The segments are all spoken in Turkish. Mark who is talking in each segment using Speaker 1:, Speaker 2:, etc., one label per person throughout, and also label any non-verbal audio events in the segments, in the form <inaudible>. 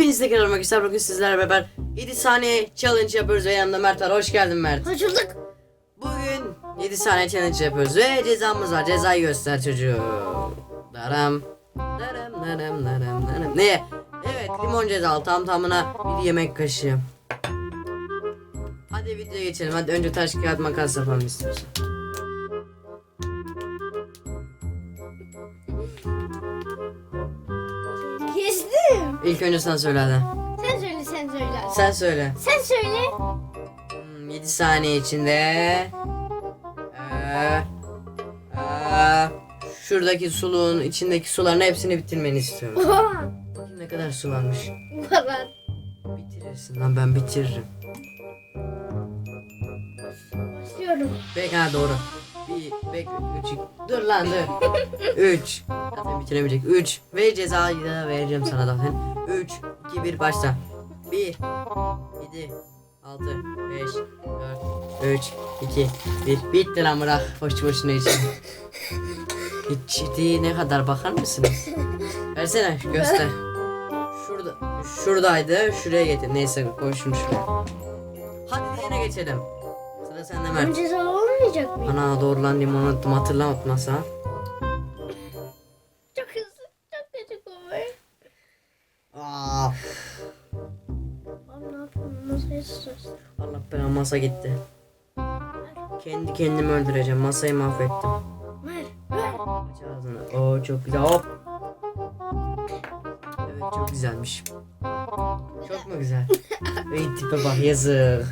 Speaker 1: Hepiniz tekrar arkadaşlar bugün sizlerle beraber 7 saniye challenge yapıyoruz ve yanında Mert var. Hoş geldin Mert.
Speaker 2: Hoş bulduk.
Speaker 1: Bugün 7 saniye challenge yapıyoruz ve cezamız var. Cezayı göster çocuğu. Daram. Daram daram daram daram. Ne? Evet limon cezalı tam tamına bir yemek kaşığı. Hadi videoya geçelim. Hadi önce taş kağıt makas yapalım istiyorsan. İlk önce sen söyle hadi.
Speaker 2: Sen söyle sen söyle.
Speaker 1: Sen söyle.
Speaker 2: Sen söyle.
Speaker 1: Hmm, 7 saniye içinde Ee, ee, şuradaki suluğun içindeki suların hepsini bitirmeni istiyorum. Bakayım ne kadar su varmış.
Speaker 2: Falan.
Speaker 1: Bitirirsin lan ben bitiririm.
Speaker 2: Başlıyorum.
Speaker 1: Bek ha doğru. Bir bek üç dur lan dur. üç. Zaten bitiremeyecek. Üç. Ve cezayı da vereceğim sana zaten. Üç, iki, bir başla. Bir, yedi, altı, beş, dört, üç, iki, bir. Bitti lan bırak. Boş boşuna için. Hiç ciddi ne kadar bakar mısınız? Versene göster. Şurada, şuradaydı. Şuraya getir. Neyse koy şuraya. Hadi diğerine geçelim. Sıra sende Mert.
Speaker 2: Ben ceza olmayacak mıyım?
Speaker 1: Ana doğru lan unuttum hatırlamatmasa.
Speaker 2: Çok hızlı. Çok kötü koy.
Speaker 1: Aa,
Speaker 2: Abi ne yapayım? Masayı tutuyorsun.
Speaker 1: Allah belanı masa gitti. Kendi kendimi öldüreceğim. Masayı mahvettim.
Speaker 2: Ver. Ver.
Speaker 1: Aç ağzını. Oo çok güzel. Hop. Evet çok güzelmiş. Çok mu güzel? <laughs> Ey tipe bak yazık.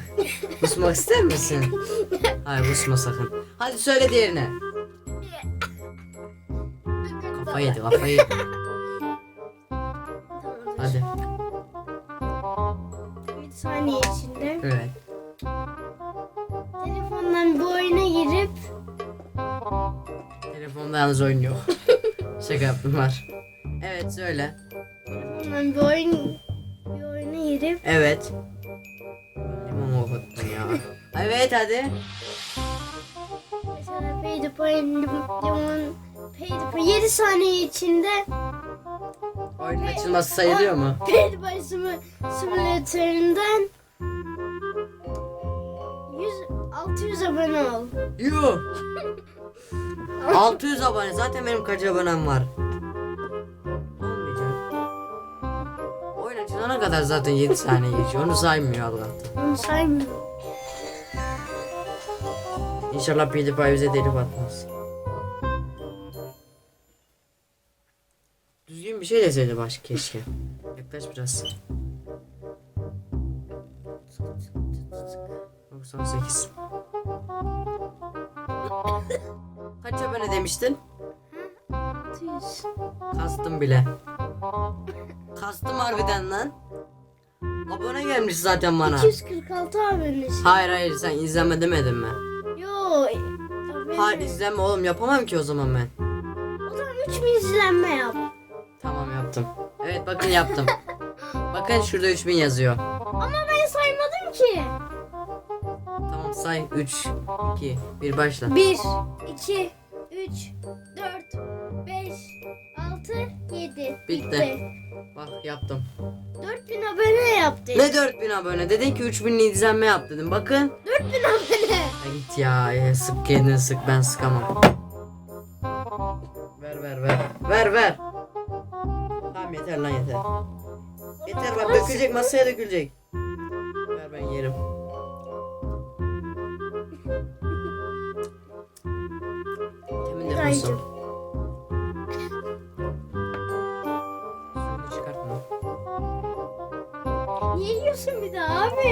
Speaker 1: Kusmak ister misin? <laughs> Hayır kusma sakın. Hadi söyle diğerine. Kafa yedi kafa yedi. Hadi.
Speaker 2: Bir saniye içinde
Speaker 1: Evet.
Speaker 2: telefondan bu oyuna girip
Speaker 1: Telefonda yalnız oyun yok. <laughs> Şaka yaptım var. Evet söyle.
Speaker 2: telefondan bir oyun bir oyuna girip
Speaker 1: Evet. Limon okuttun ya. <laughs> Evet hadi.
Speaker 2: The point 7 saniye içinde
Speaker 1: Oyunun açılması sayılıyor mu?
Speaker 2: simu- simülatöründen 100 600 abone ol.
Speaker 1: Yuh. 600 abone. Zaten benim kaç abonem var? Olmayacak. Oyun açılana kadar zaten 7 saniye geçiyor. Onu saymıyor Allah'tan.
Speaker 2: Onu saymıyorum.
Speaker 1: İnşallah PewDiePie bize delip atmaz. Düzgün bir şey deseydi baş keşke. Yaklaş biraz. 98. Kaç abone demiştin?
Speaker 2: 600.
Speaker 1: Kastım bile. Kastım harbiden lan. Abone gelmiş zaten bana.
Speaker 2: 246 abonesi.
Speaker 1: Hayır hayır sen izleme demedin mi?
Speaker 2: Abone.
Speaker 1: Hayır izleme oğlum yapamam ki o zaman ben.
Speaker 2: O zaman 3000 izlenme yap.
Speaker 1: Tamam yaptım. Evet bakın yaptım. <laughs> bakın şurada 3000 yazıyor.
Speaker 2: Ama ben saymadım ki.
Speaker 1: Tamam say 3 2 1 başla.
Speaker 2: 1, 2, 3, 4, 5, 6, 7.
Speaker 1: Bitti. Bak yaptım.
Speaker 2: 4000 abone yaptı.
Speaker 1: Ne 4000 abone? Dedin ki 3000 izlenme yap dedim. Bakın.
Speaker 2: 4000 abone.
Speaker 1: Ya git ya, ya sık kendini sık ben sıkamam. Ver ver ver. Ver ver. Tamam yeter lan yeter. Yeter bak dökülecek masaya dökülecek. Ver ben yerim. Temin de
Speaker 2: Raycım.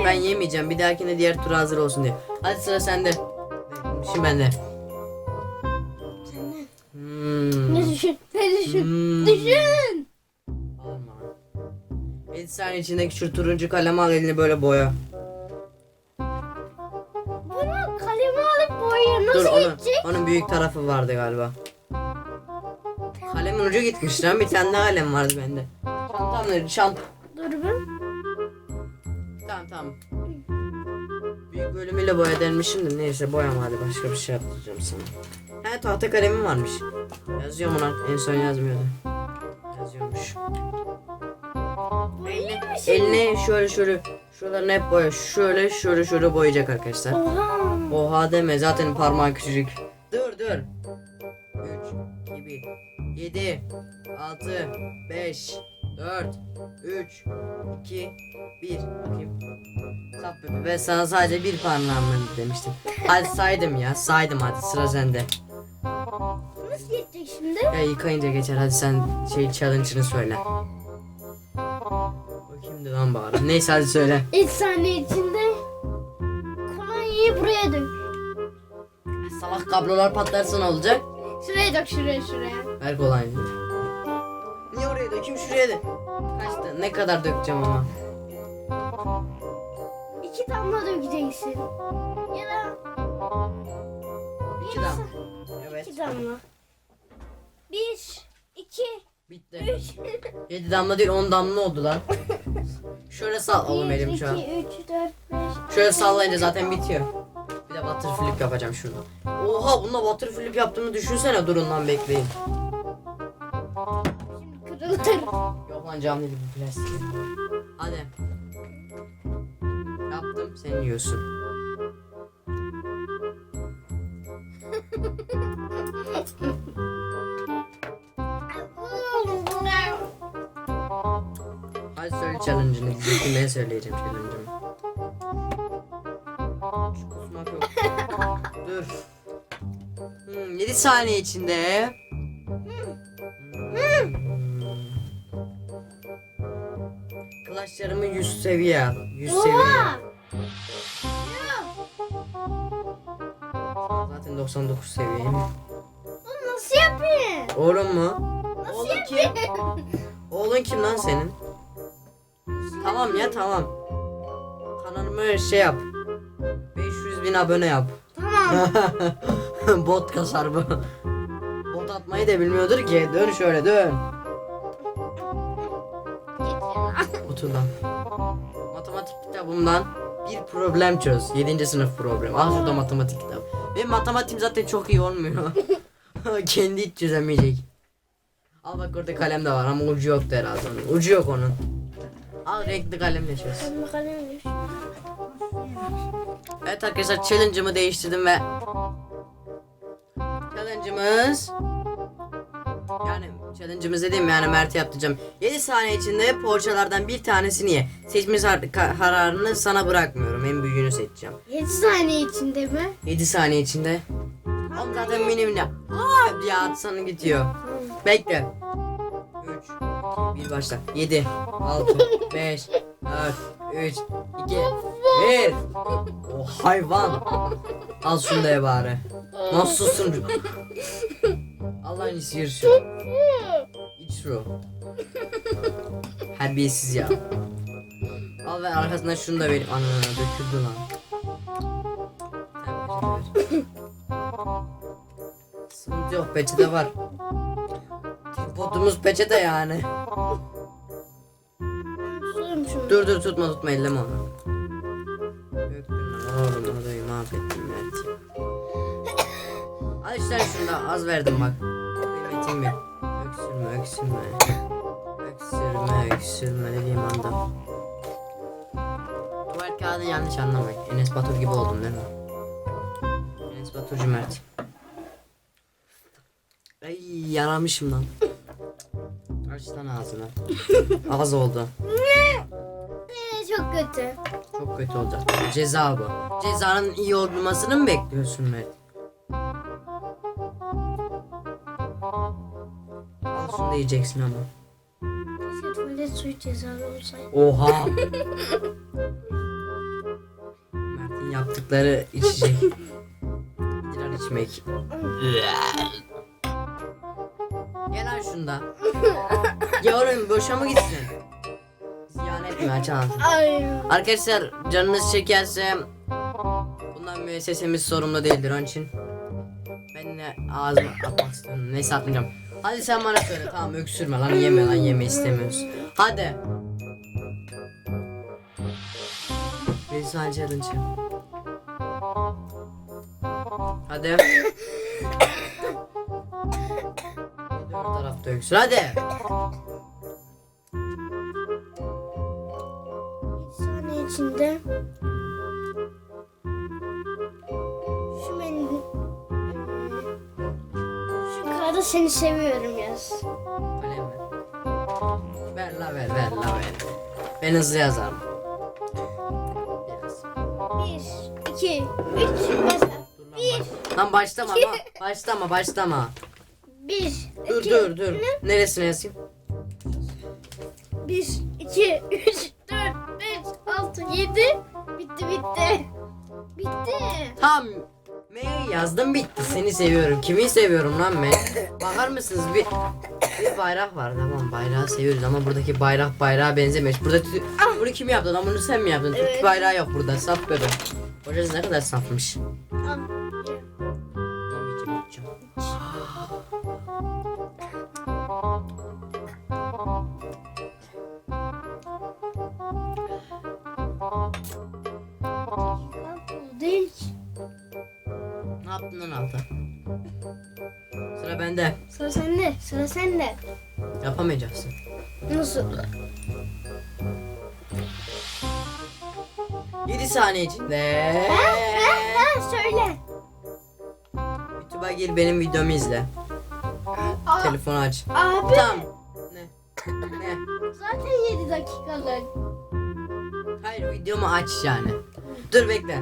Speaker 1: Ben yemeyeceğim. Bir dahakine diğer tura hazır olsun diye. Hadi sıra sende. Şimdi bende.
Speaker 2: Sen ne?
Speaker 1: Hmm.
Speaker 2: Ne düşün? Ne düşün?
Speaker 1: Hmm.
Speaker 2: Düşün.
Speaker 1: Alma. 7 saniye içindeki şu turuncu kalemi al eline böyle boya.
Speaker 2: Bunu kaleme alıp
Speaker 1: Dur
Speaker 2: nasıl
Speaker 1: onun,
Speaker 2: gidecek?
Speaker 1: onun büyük tarafı vardı galiba. Kalemin ucu gitmiş lan bir tane daha kalem vardı bende. Çantam nerede? Çant. Tamam. Büyük bölümüyle boya denmişim de neyse boyama hadi başka bir şey yaptıracağım sana. He tahta kalemim varmış. Yazıyorum ona en son yazmıyordu. Yazıyormuş.
Speaker 2: Şey.
Speaker 1: Eline şöyle şöyle şuralarını hep boya. Şöyle şöyle şöyle boyayacak arkadaşlar.
Speaker 2: Oha.
Speaker 1: Oha deme zaten parmağın küçücük. Dur dur. 3, 2, 1, 7, 6, 5, 4, 3, 2, 1. Bakayım. Saf bebe. Ben sana sadece bir parmağımı demiştim. Hadi saydım ya. Saydım hadi sıra sende.
Speaker 2: Nasıl geçecek şimdi?
Speaker 1: Ya yıkayınca geçer. Hadi sen şey challenge'ını söyle. Bakayım lan bari. Neyse hadi söyle.
Speaker 2: 3 saniye içinde kolonyayı buraya dök.
Speaker 1: Salak kablolar patlarsa ne olacak?
Speaker 2: Şuraya dök şuraya şuraya.
Speaker 1: Ver kolay. Niye oraya dökeyim şuraya da. Kaçta ne kadar dökeceğim ama.
Speaker 2: İki damla dökeceksin. Ya da
Speaker 1: İki dam. Evet.
Speaker 2: iki damla. Bir, iki,
Speaker 1: Bitti.
Speaker 2: üç.
Speaker 1: Yedi damla değil on damla oldu lan. Şöyle sal oğlum
Speaker 2: Bir,
Speaker 1: elim şu an.
Speaker 2: üç, dört, beş.
Speaker 1: Şöyle sallayınca zaten bitiyor. Bir de butterflip yapacağım şurada. Oha bununla butterflip yaptığımı düşünsene durun lan bekleyin. Yok lan cam değil bu plastik. Hadi. Yaptım sen yiyorsun. Hadi söyle challenge'ını. Bitirmeye söyleyeceğim challenge'ımı. Dur. Hmm, 7 saniye içinde. Seviye al. 100 seviye.
Speaker 2: Oha!
Speaker 1: Zaten 99 seviyeyim.
Speaker 2: Bunu nasıl yapayım?
Speaker 1: Oğlum mu?
Speaker 2: Nasıl
Speaker 1: Oğlun kim? Oğlun kim lan senin? Tamam ya tamam. Kanalımı şey yap. 500 bin abone yap.
Speaker 2: Tamam. <laughs>
Speaker 1: Bot kasar bu. Bot atmayı da bilmiyordur ki. Dön şöyle dön. Otur lan. Matematik kitabımdan bir problem çöz. 7. sınıf problem. Al şurada matematik kitabı. Benim matematiğim zaten çok iyi olmuyor. <laughs> Kendi hiç çözemeyecek. Al bak orada kalem de var ama ucu yoktu herhalde onun. Ucu yok onun. Al renkli kalemle çöz. Evet arkadaşlar challenge'ımı değiştirdim ve challenge'ımız yani challenge'ımız dediğim yani Mert'e yaptıracağım. 7 saniye içinde poğaçalardan bir tanesini ye. Seçme kararını sana bırakmıyorum. En büyüğünü seçeceğim.
Speaker 2: 7 saniye içinde mi?
Speaker 1: 7 saniye içinde. Oğlum zaten mini mini. Aa diye gidiyor. Bekle. 3 2 1 başla. 7 6 5 4 3 2 1 O hayvan. Al şunu da ye bari. Nasılsın? Allah'ın iyisi yürü şu. İç şu. Terbiyesiz ya. Al ve arkasından şunu da ver. Ana döküldü lan. Ver. Sıkıntı yok peçete var. Tripodumuz peçete yani.
Speaker 2: Şunu.
Speaker 1: Dur dur tutma tutma elleme onu. Oğlum odayı mahvettin Mert. Al işte şunu da az verdim bak. Kıymetim bil. Öksürme öksürme. Öksürme öksürme dediğim anda. Tuvalet kağıdını yanlış anlamayın. Enes Batur gibi oldum değil mi? Enes Baturcu Mert. Ay yaramışım lan. Aç lan ağzını. Az oldu.
Speaker 2: Ee, çok kötü.
Speaker 1: Çok kötü olacak. Ceza bu. Cezanın iyi olmasını mı bekliyorsun Mert? Al şunu da yiyeceksin ama.
Speaker 2: Keşke tuvalet suyu cezalı olsaydı.
Speaker 1: Oha. <laughs> Mert'in yaptıkları içecek. İdrar içmek. Gel lan şunda. Ya oğlum boşa mı gitsin? Ziyan etme aç ağzını.
Speaker 2: Ay.
Speaker 1: Arkadaşlar canınız çekerse bundan müessesemiz sorumlu değildir onun için. Ben de ağzıma atmak istiyorum. Neyse atmayacağım. Hadi sen bana söyle tamam öksürme lan yeme lan yeme istemiyoruz. Hadi. Saniye challenge. Hadi. Dört tarafta öksür hadi.
Speaker 2: içinde. Seni seviyorum yaz.
Speaker 1: Kalem ver. Ver la ver ver la ver. Ben hızlı yazarım. Biraz.
Speaker 2: Bir, iki, üç, mesela. Bir,
Speaker 1: Lan başlama <laughs> ama başlama başlama.
Speaker 2: bir,
Speaker 1: Dur
Speaker 2: iki,
Speaker 1: dur dur. Neresine yazayım?
Speaker 2: bir, iki, üç, dört, beş, altı, yedi. Bitti, bitti. Bitti.
Speaker 1: Tam M yazdım bitti. Seni seviyorum. Kimi seviyorum lan ben? Bakar mısınız bir bir bayrak var tamam bayrağı seviyoruz ama buradaki bayrak bayrağa benzemiş. Burada tü- bunu kim yaptı lan bunu sen mi yaptın? Türk
Speaker 2: Evet.
Speaker 1: bayrağı yok burada saf bebe. Hocası ne kadar safmış.
Speaker 2: Al.
Speaker 1: Sıra
Speaker 2: sende.
Speaker 1: Yapamayacaksın.
Speaker 2: Nasıl?
Speaker 1: 7 saniye içinde.
Speaker 2: Ha, söyle.
Speaker 1: YouTube'a gir benim videomu izle.
Speaker 2: Aa,
Speaker 1: Telefonu aç.
Speaker 2: abi
Speaker 1: Tamam. Ne? Ne?
Speaker 2: zaten 7 dakikalık.
Speaker 1: Hayır videomu aç yani. Dur bekle.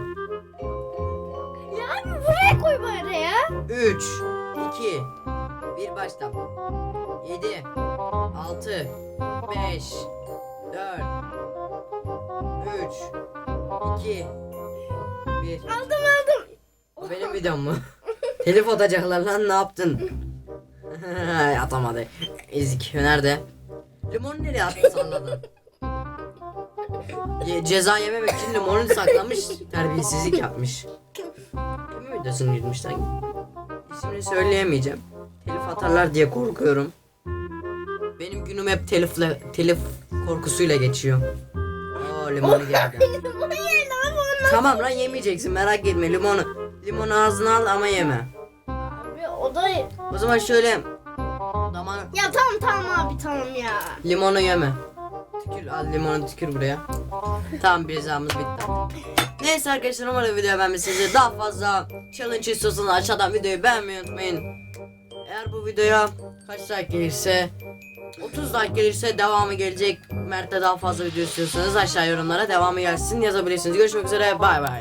Speaker 2: Ya abi buraya koy bari ya.
Speaker 1: 3 2 1 başla. 7 6 5 4 3 2 1
Speaker 2: Aldım aldım.
Speaker 1: Bu benim videom mu? <laughs> Telif atacaklar lan ne yaptın? <laughs> Atamadı. Ezik. Nerede? Limonu nereye attın salladın? <laughs> Ye, ceza yememek için limonu saklamış. Terbiyesizlik yapmış. Kimin videosunu girmiş lan? İsmini söyleyemeyeceğim. Telif atarlar diye korkuyorum. Benim günüm hep telifle, telif korkusuyla geçiyor. Oo limonu <laughs> geldi. Tamam lan yemeyeceksin merak etme limonu. Limonu ağzına al ama yeme.
Speaker 2: Abi o da... Ya
Speaker 1: O zaman şöyle daman
Speaker 2: tamam tamam abi tamam ya.
Speaker 1: limonu yeme. Tükür al limonu tükür buraya. tamam bir cezamız bitti. Neyse arkadaşlar umarım video beğenmişsinizdir. Daha fazla challenge istiyorsanız aşağıdan videoyu beğenmeyi unutmayın. Eğer bu videoya kaç like gelirse 30 like gelirse devamı gelecek. Mert'te daha fazla video istiyorsanız aşağı yorumlara devamı gelsin yazabilirsiniz. Görüşmek üzere bay bay.